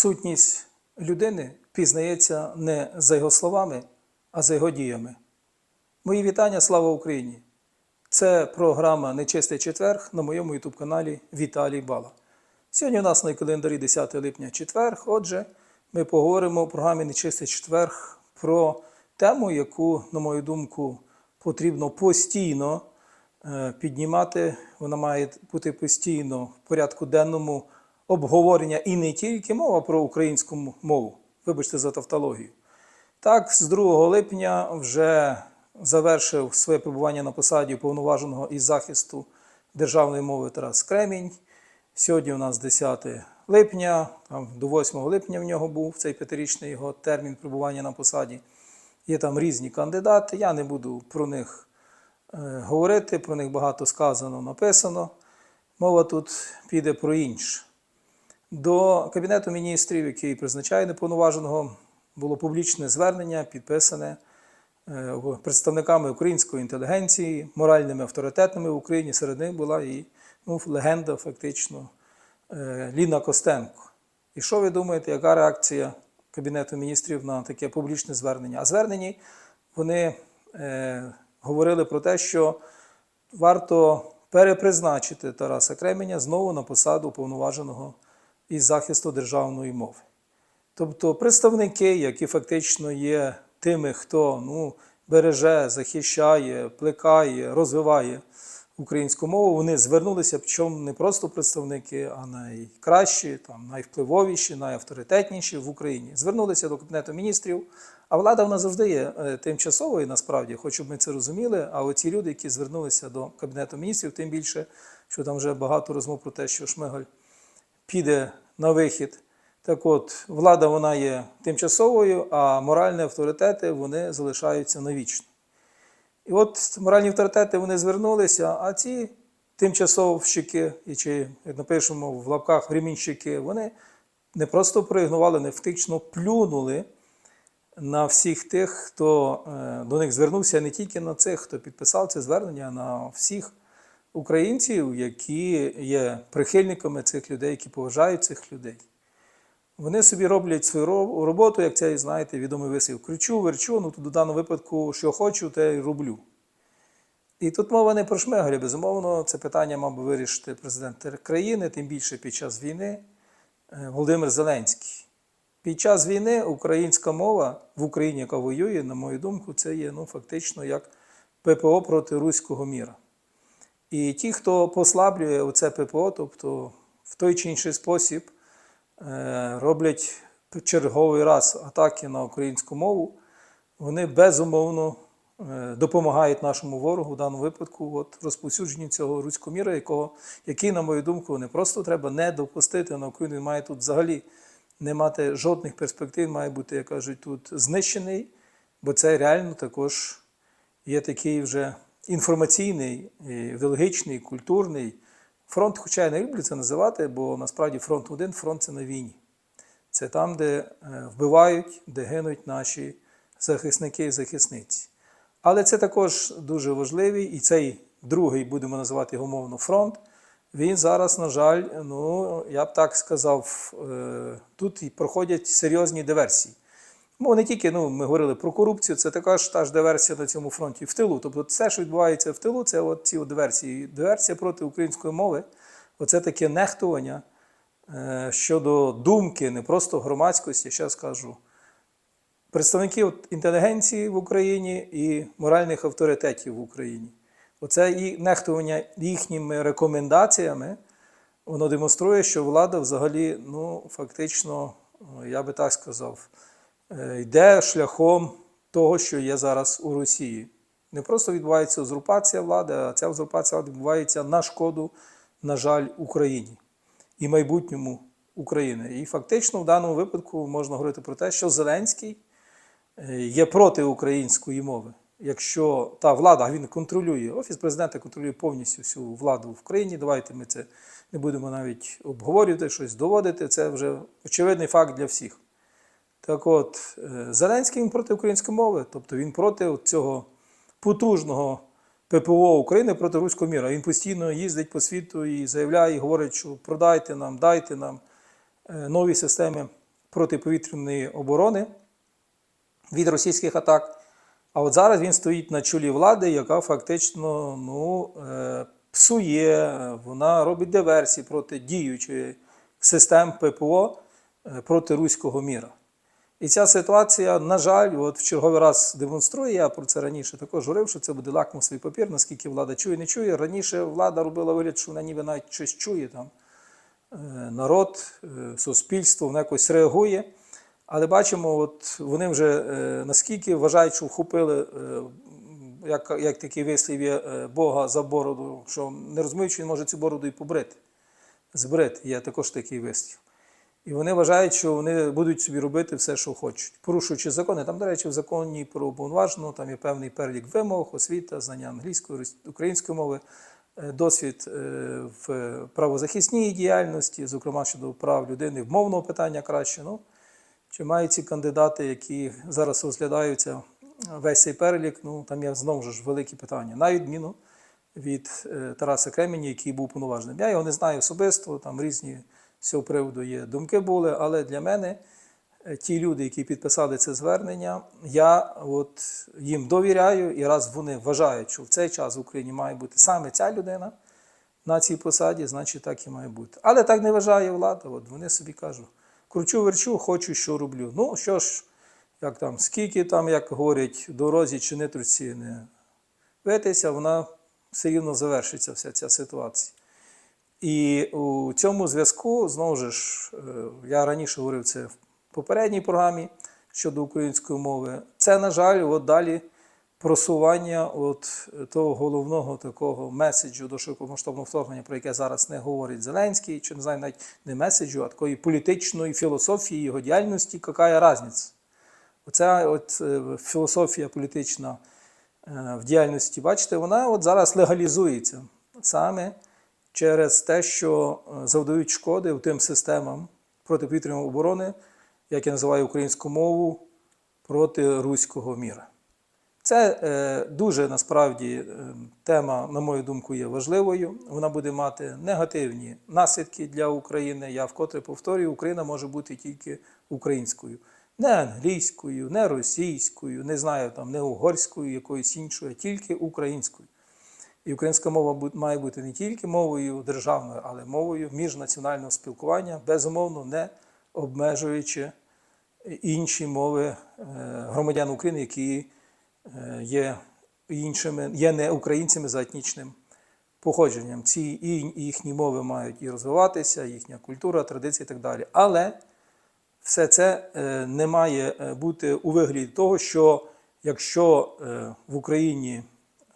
Сутність людини пізнається не за його словами, а за його діями. Мої вітання, слава Україні! Це програма Нечистий четверг на моєму ютуб-каналі Віталій Бала. Сьогодні у нас на календарі 10 липня четверг. Отже, ми поговоримо у програмі Нечистий четверг про тему, яку, на мою думку, потрібно постійно е, піднімати. Вона має бути постійно в порядку денному обговорення і не тільки мова про українську мову. Вибачте за тавтологію. Так, з 2 липня вже завершив своє перебування на посаді уповноваженого із захисту державної мови Тарас Кремінь. Сьогодні у нас 10 липня, там до 8 липня в нього був цей п'ятирічний його термін перебування на посаді. Є там різні кандидати. Я не буду про них е, говорити, про них багато сказано, написано. Мова тут піде про інше. До Кабінету міністрів, який призначає неповноваженого, було публічне звернення, підписане е, представниками української інтелігенції, моральними авторитетами в Україні. Серед них була і ну, легенда, фактично, е, Ліна Костенко. І що ви думаєте, яка реакція Кабінету міністрів на таке публічне звернення? А звернені вони е, говорили про те, що варто перепризначити Тараса Кременя знову на посаду уповноваженого із захисту державної мови. Тобто представники, які фактично є тими, хто ну, береже, захищає, плекає, розвиває українську мову, вони звернулися, причому не просто представники, а найкращі, там, найвпливовіші, найавторитетніші в Україні. Звернулися до Кабінету міністрів, а влада вона завжди є е, тимчасовою, насправді, хоч щоб ми це розуміли. А оці люди, які звернулися до Кабінету міністрів, тим більше, що там вже багато розмов про те, що Шмигаль піде на вихід. Так от, влада вона є тимчасовою, а моральні авторитети вони залишаються навічно. І от моральні авторитети вони звернулися, а ці тимчасовщики, і чи як напишемо в лапках ремінщики, вони не просто проігнували, не фактично плюнули на всіх тих, хто е, до них звернувся, не тільки на цих, хто підписав це звернення, а на всіх українців, які є прихильниками цих людей, які поважають цих людей. Вони собі роблять свою роботу, як цей, знаєте, відомий висів. Кричу, верчу, ну тут у даному випадку, що хочу, те й роблю. І тут мова не про Шмигаля, безумовно, це питання мав би вирішити президент країни, тим більше під час війни е, Володимир Зеленський. Під час війни українська мова в Україні, яка воює, на мою думку, це є ну, фактично як ППО проти руського міра. І ті, хто послаблює оце ППО, тобто в той чи інший спосіб е, роблять черговий раз атаки на українську мову, вони безумовно е, допомагають нашому ворогу в даному випадку от, розповсюдженню цього руського міра, якого, який, на мою думку, не просто треба не допустити на Україну. Він має тут взагалі не мати жодних перспектив, має бути, як кажуть, тут знищений, бо це реально також є такий вже інформаційний, ідеологічний, культурний фронт, хоча я не люблю це називати, бо насправді фронт один, фронт це на війні. Це там, де е, вбивають, де гинуть наші захисники і захисниці. Але це також дуже важливий, і цей другий, будемо називати його мовно, фронт. Він зараз, на жаль, ну я б так сказав, е, тут проходять серйозні диверсії. Мова не тільки ну, ми говорили про корупцію, це також та ж диверсія на цьому фронті в тилу. Тобто, все, що відбувається в тилу, це от ці от диверсії. Диверсія проти української мови оце таке нехтування е, щодо думки, не просто громадськості, ще скажу, представників інтелігенції в Україні і моральних авторитетів в Україні. Оце і нехтування їхніми рекомендаціями, воно демонструє, що влада взагалі, ну, фактично, я би так сказав, йде шляхом того, що є зараз у Росії. Не просто відбувається узурпація влади, а ця узурпація влади відбувається на шкоду, на жаль, Україні і майбутньому України. І фактично в даному випадку можна говорити про те, що Зеленський е, є проти української мови. Якщо та влада, він контролює, Офіс президента контролює повністю всю владу в країні, давайте ми це не будемо навіть обговорювати, щось доводити. Це вже очевидний факт для всіх. Так от, е, Зеленський він проти української мови, тобто він проти цього потужного ППО України проти руського міра. Він постійно їздить по світу і заявляє, і говорить, що продайте нам, дайте нам е, нові системи протиповітряної оборони від російських атак. А от зараз він стоїть на чолі влади, яка фактично ну, е, псує, вона робить диверсії проти діючої систем ППО проти руського міра. І ця ситуація, на жаль, от в черговий раз демонструє. Я про це раніше також говорив, що це буде лакмусовий папір, наскільки влада чує, не чує. Раніше влада робила вигляд, що вона ніби навіть щось чує там. Е, Народ, е, суспільство, воно якось реагує. Але бачимо, от вони вже е, наскільки вважають, що вхопили, як, як такий вислів є, Бога за бороду, що не розуміють, що він може цю бороду і побрити. Збрити, є також такий вислів. І вони вважають, що вони будуть собі робити все, що хочуть, порушуючи закони. Там, до речі, в законі про уповноваженого там є певний перелік вимог, освіта, знання англійської, української мови, е, досвід е, в правозахисній діяльності, зокрема щодо прав людини, мовного питання краще. Ну, чи мають ці кандидати, які зараз розглядаються, весь цей перелік, ну там є знову ж великі питання, на відміну від е, Тараса Кремені, який був повноважним. Я його не знаю особисто, там різні з цього приводу є думки були, але для мене е, ті люди, які підписали це звернення, я от їм довіряю, і раз вони вважають, що в цей час в Україні має бути саме ця людина на цій посаді, значить так і має бути. Але так не вважає влада. От вони собі кажуть, кручу верчу, хочу, що роблю. Ну що ж, як там, скільки там, як говорять, дорозі чи нитруці не витися, вона все рівно завершиться вся ця ситуація. І у цьому зв'язку, знову ж, е, я раніше говорив це в попередній програмі щодо української мови. Це, на жаль, от далі просування от того головного такого меседжу до широкомасштабного вторгнення, про яке зараз не говорить Зеленський, чи не знаю, навіть не меседжу, а такої політичної філософії його діяльності, яка різниця. Оця от е, філософія політична е, в діяльності, бачите, вона от зараз легалізується саме через те, що е, завдають шкоди тим системам протиповітряної оборони, як я називаю українську мову, проти руського міра. Це е, дуже насправді е, тема, на мою думку, є важливою. Вона буде мати негативні наслідки для України. Я вкотре повторюю, Україна може бути тільки українською, не англійською, не російською, не знаю там, не угорською, якоюсь іншою, а тільки українською. І українська мова має бути не тільки мовою державною, але мовою міжнаціонального спілкування, безумовно, не обмежуючи інші мови е, громадян України, які е, є іншими, є не українцями за етнічним походженням. Ці і їхні мови мають і розвиватися, їхня культура, традиції і так далі. Але все це е, не має бути у вигляді того, що якщо в Україні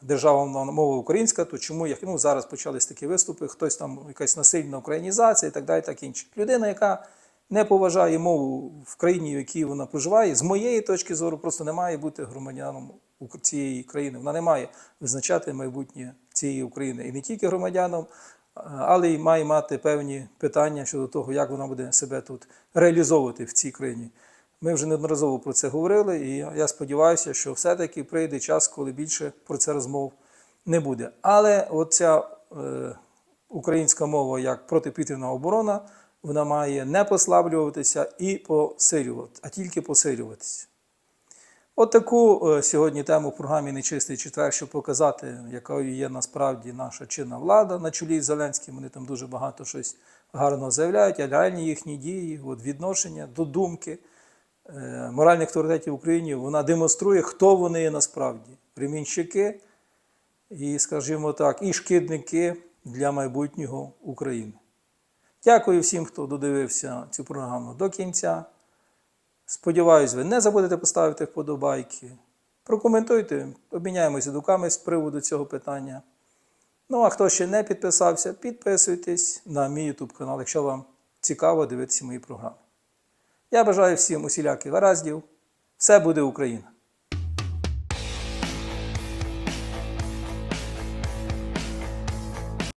державна мова українська, то чому як ну, зараз почались такі виступи, хтось там якась насильна українізація і так далі, так інше. Людина, яка не поважає мову в країні, в якій вона проживає, з моєї точки зору, просто не має бути громадяном цієї країни. Вона не має визначати майбутнє цієї України і не тільки громадяном, але й має мати певні питання щодо того, як вона буде себе тут реалізовувати в цій країні. Ми вже неодноразово про це говорили, і я сподіваюся, що все-таки прийде час, коли більше про це розмов не буде. Але оця е, українська мова як протиповітряна оборона, вона має не послаблюватися і посилювати, а тільки посилюватися. От таку е, сьогодні тему в програмі Нечистий четвер, щоб показати, якою є насправді наша чинна влада на чолі з Зеленським. Вони там дуже багато щось гарно заявляють, а реальні їхні дії, от відношення до думки моральних авторитетів в Україні, вона демонструє, хто вони є насправді. Ремінщики і, скажімо так, і шкідники для майбутнього України. Дякую всім, хто додивився цю програму до кінця. Сподіваюсь, ви не забудете поставити вподобайки. Прокоментуйте, обміняємося думками з приводу цього питання. Ну, а хто ще не підписався, підписуйтесь на мій YouTube канал, якщо вам цікаво дивитися мої програми. Я бажаю всім усіляких гараздів. Все буде Україна!